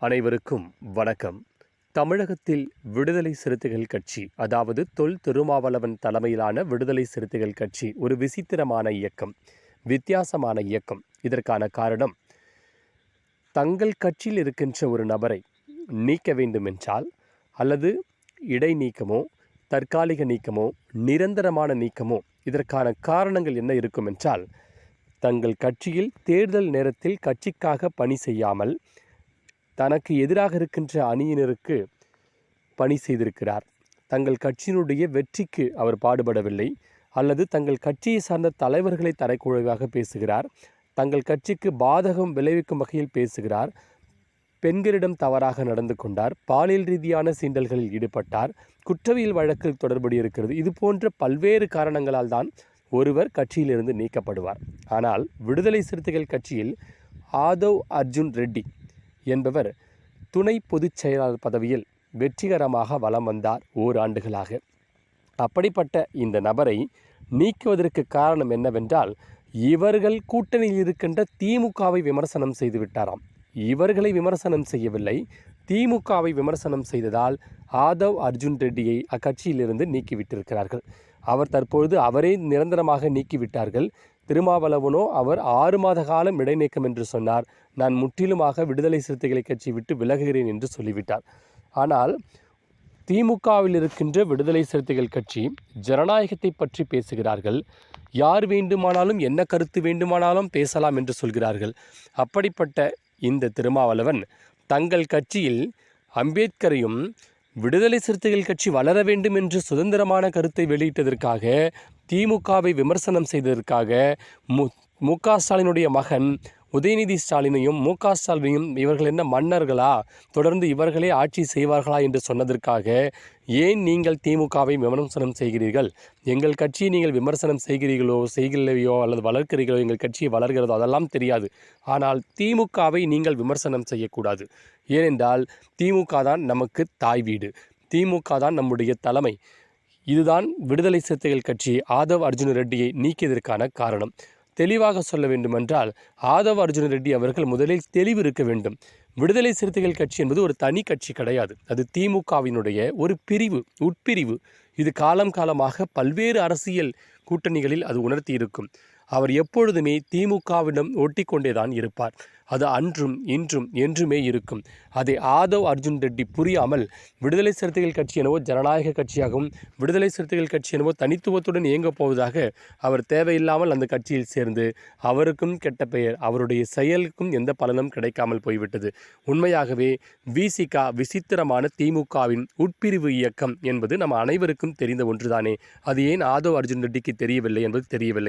அனைவருக்கும் வணக்கம். தமிழகத்தில் விடுதலை சிறுத்தைகள் கட்சி அதாவது தொல் திருமாவளவன் தலைமையிலான விடுதலை சிறுத்தைகள் கட்சி ஒரு விசித்திரமான இயக்கம் வித்தியாசமான இயக்கம். இதற்கான காரணம் தங்கள் கட்சியில் இருக்கின்ற ஒரு நபரை நீக்க வேண்டுமென்றால் அல்லது இடைநீக்கமோ தற்காலிக நீக்கமோ நிரந்தரமான நீக்கமோ இதற்கான காரணங்கள் என்ன இருக்கும் என்றால் தங்கள் கட்சியில் தேர்தல் நேரத்தில் கட்சிக்காக பணி செய்யாமல் தனக்கு எதிராக இருக்கின்ற அணியினருக்கு பணி செய்திருக்கிறார். தங்கள் கட்சியினுடைய வெற்றிக்கு அவர் பாடுபடவில்லை. அல்லது தங்கள் கட்சியை சார்ந்த தலைவர்களை தரைக்குழுவாக பேசுகிறார். தங்கள் கட்சிக்கு பாதகம் விளைவிக்கும் வகையில் பேசுகிறார். பெண்களிடம் தவறாக நடந்து கொண்டார். பாலியல் ரீதியான சீண்டல்களில் ஈடுபட்டார். குற்றவியல் வழக்கில் தொடர்புடைய இருக்கிறது. இது போன்ற பல்வேறு காரணங்களால் தான் ஒருவர் கட்சியிலிருந்து நீக்கப்படுவார். ஆனால் விடுதலை சிறுத்தைகள் கட்சியில் ஆதவ் அர்ஜுன் ரெட்டி என்பவர் துணை பொதுச் செயலாளர் பதவியில் வெற்றிகரமாக வலம் வந்தார் ஓராண்டுகளாக. அப்படிப்பட்ட இந்த நபரை நீக்குவதற்கு காரணம் என்னவென்றால் இவர்கள் கூட்டணியில் இருக்கின்ற திமுகவை விமர்சனம் செய்து விட்டாராம். இவர்களை விமர்சனம் செய்யவில்லை. திமுகவை விமர்சனம் செய்ததால் ஆதவ் அர்ஜுன் ரெட்டியை அக்கட்சியிலிருந்து நீக்கிவிட்டிருக்கிறார்கள். அவர் தற்பொழுது அவரே நிரந்தரமாக நீக்கிவிட்டார்கள். திருமாவளவனோ அவர் ஆறு மாத காலம் இடைநீக்கம் என்று சொன்னார். நான் முற்றிலுமாக விடுதலை சிறுத்தைகளை கட்சி விட்டு விலகுகிறேன் என்று சொல்லிவிட்டார். ஆனால் திமுகவில் இருக்கின்ற விடுதலை சிறுத்தைகள் கட்சி ஜனநாயகத்தை பற்றி பேசுகிறார்கள். யார் வேண்டுமானாலும் என்ன கருத்து வேண்டுமானாலும் பேசலாம் என்று சொல்கிறார்கள். அப்படிப்பட்ட இந்த திருமாவளவன் தங்கள் கட்சியில் அம்பேத்கரையும் விடுதலை சிறுத்தைகள் கட்சி வளர வேண்டும் என்று சுதந்திரமான கருத்தை வெளியிட்டதற்காக திமுகவை விமர்சனம் செய்ததற்காக மு மு க ஸ்டாலினுடைய மகன் உதயநிதி ஸ்டாலினையும் மு க ஸ்டாலினையும் இவர்கள் என்ன மன்னர்களா? தொடர்ந்து இவர்களே ஆட்சி செய்வார்களா என்று சொன்னதற்காக ஏன் நீங்கள் திமுகவை விமர்சனம் செய்கிறீர்கள்? எங்கள் கட்சியை நீங்கள் விமர்சனம் செய்கிறீர்களோ செய்கிறவையோ அல்லது வளர்க்கிறீர்களோ எங்கள் கட்சியை வளர்கிறதோ அதெல்லாம் தெரியாது. ஆனால் திமுகவை நீங்கள் விமர்சனம் செய்யக்கூடாது. ஏனென்றால் திமுக தான் நமக்கு தாய் வீடு. திமுக தான் நம்முடைய தலைமை. இதுதான் விடுதலை சிறுத்தைகள் கட்சி ஆதவ் அர்ஜுன ரெட்டியை நீக்கியதற்கான காரணம். தெளிவாக சொல்ல வேண்டுமென்றால் ஆதவ் அர்ஜுன ரெட்டி அவர்கள் முதலில் தெளிவு இருக்க வேண்டும். விடுதலை சிறுத்தைகள் கட்சி என்பது ஒரு தனி கட்சி கிடையாது. அது திமுகவினுடைய ஒரு பிரிவு உட்பிரிவு. இது காலம் காலமாக பல்வேறு அரசியல் கூட்டணிகளில் அது உணர்த்தி இருக்கும் அவர் எப்பொழுதுமே திமுகவிடம் ஒட்டி தான் இருப்பார். அது அன்றும் இன்றும் என்றுமே இருக்கும். அதை ஆதவ் அர்ஜுன் ரெட்டி புரியாமல் விடுதலை சிறுத்தைகள் கட்சி எனவோ ஜனநாயக கட்சியாகவும் விடுதலை சிறுத்தைகள் கட்சி எனவோ தனித்துவத்துடன் இயங்கப் போவதாக அவர் தேவையில்லாமல் அந்த கட்சியில் சேர்ந்து அவருக்கும் கெட்ட பெயர் அவருடைய செயலுக்கும் எந்த பலனும் கிடைக்காமல் போய்விட்டது. உண்மையாகவே விசிகா விசித்திரமான திமுகவின் உட்பிரிவு இயக்கம் என்பது நம்ம அனைவருக்கும் தெரிந்த ஒன்றுதானே. அது ஏன் ஆதவ் அர்ஜுன் ரெட்டிக்கு தெரியவில்லை என்பது தெரியவில்லை.